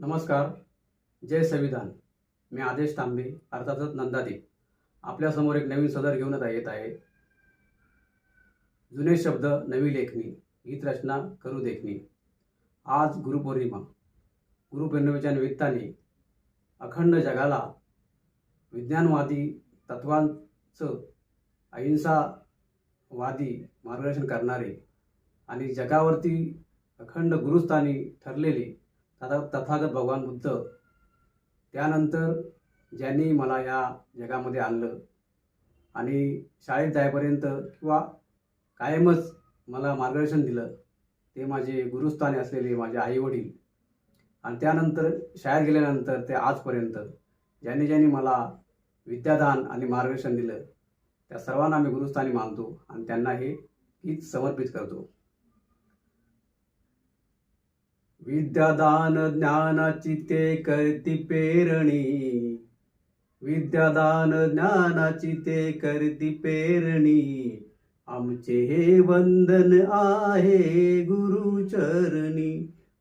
नमस्कार. जय संविधान. मी आदेश तांबे अर्थातच नंदादीप. आपल्यासमोर एक नवीन सदर घेऊन आता येत आहे. जुने शब्द नवी लेखणी गीत रचना करू देखणी आज गुरुपौर्णिमा. गुरुपौर्णिमेच्या निमित्ताने अखंड जगाला विज्ञानवादी तत्वांचं अहिंसावादी मार्गदर्शन करणारे आणि जगावरती अखंड गुरुस्थानी ठरलेले तथा तथागत भगवान बुद्ध. त्यानंतर ज्यांनी मला या जगामध्ये आणलं आणि शाळेत जायपर्यंत किंवा कायमच मला मार्गदर्शन दिलं ते माझे गुरुस्थानी असलेले माझे आईवडील. आणि त्यानंतर शाळेत गेल्यानंतर ते आजपर्यंत ज्यांनी ज्यांनी मला विद्यादान आणि मार्गदर्शन दिलं त्या सर्वांना मी गुरुस्थानी मानतो आणि त्यांना हे गीत समर्पित करतो. विद्यादान ज्ञानाची ते करती पेरणी। विद्यादान ज्ञानाची ते करती पेरणी। आमचे हे वंदन आहे गुरुचरणी।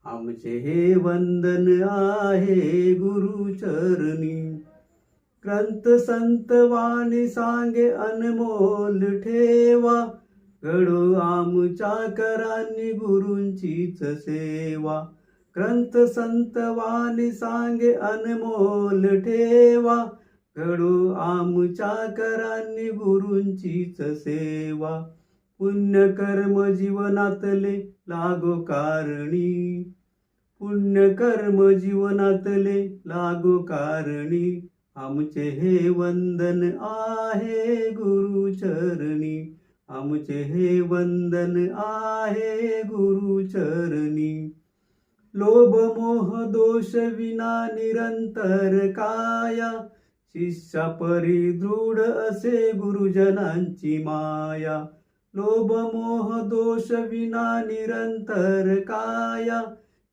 आमचे हे वंदन आहे गुरुचरणी। ग्रंथ संत वाणी सांगे अनमोल ठेवा। घडो आमच्या करांनी गुरूंचीच सेवा. ग्रंथ संत वाणी सांगे अनमोल ठेवा. घडो आमच्या करांनी गुरूंचीच सेवा. पुण्य कर्म जीवनातले लागो कारणी. पुण्य कर्म जीवनातले लागो कारणी. आमचे हे वंदन आहे गुरुचरणी. आमचे हे वंदन आहे गुरुचरणी लोभ मोह दोष विना निरंतर काया. शिष्या परी दृढ असे गुरुजनांची माया. लोभ मोह दोष विना निरंतर काया.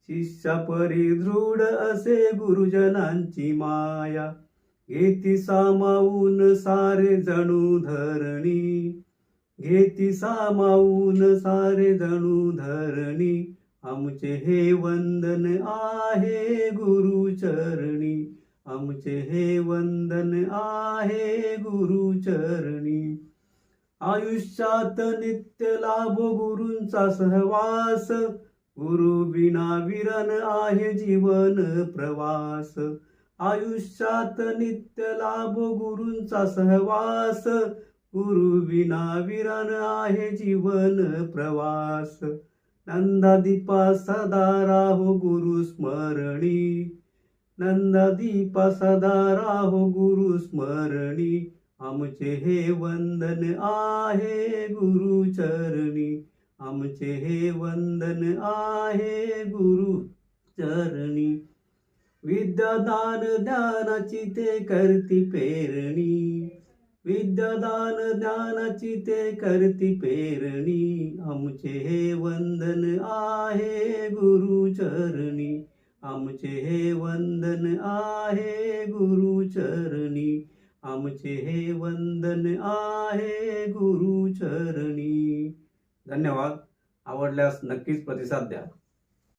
शिष्या परी दृढ असे गुरुजनांची माया. घेती सामावून सारे जणू धरणी. घेती सामावून सारे जणू धरणी. आमचे हे वंदन आहे गुरुचरणी आमचे हे वंदन आहे गुरुचरणी आयुष्यात नित्य लाभ गुरूंचा सहवास. गुरु बिना विरन आहे जीवन प्रवास. आयुष्यात नित्य लाभ गुरूंचा सहवास. गुरुविना विरान आहे जीवन प्रवास. नंदादीपा सदा राहो गुरु स्मरणी. नंदादीपा सदा राहो गुरु स्मरणी. आमचे हे वंदन आहे गुरुचरणी आमचे हे वंदन आहे गुरुचरणी विद्यादान ज्ञानाची ते करती पेरणी. विद्यादान ज्ञानाची ते करती पेरणी. आमचे हे वंदन आहे गुरुचरणी. आमचे हे वंदन आहे गुरुचरणी. आमचे हे वंदन आहे गुरुचरणी. धन्यवाद. आवडल्यास नक्कीच प्रतिसाद द्या.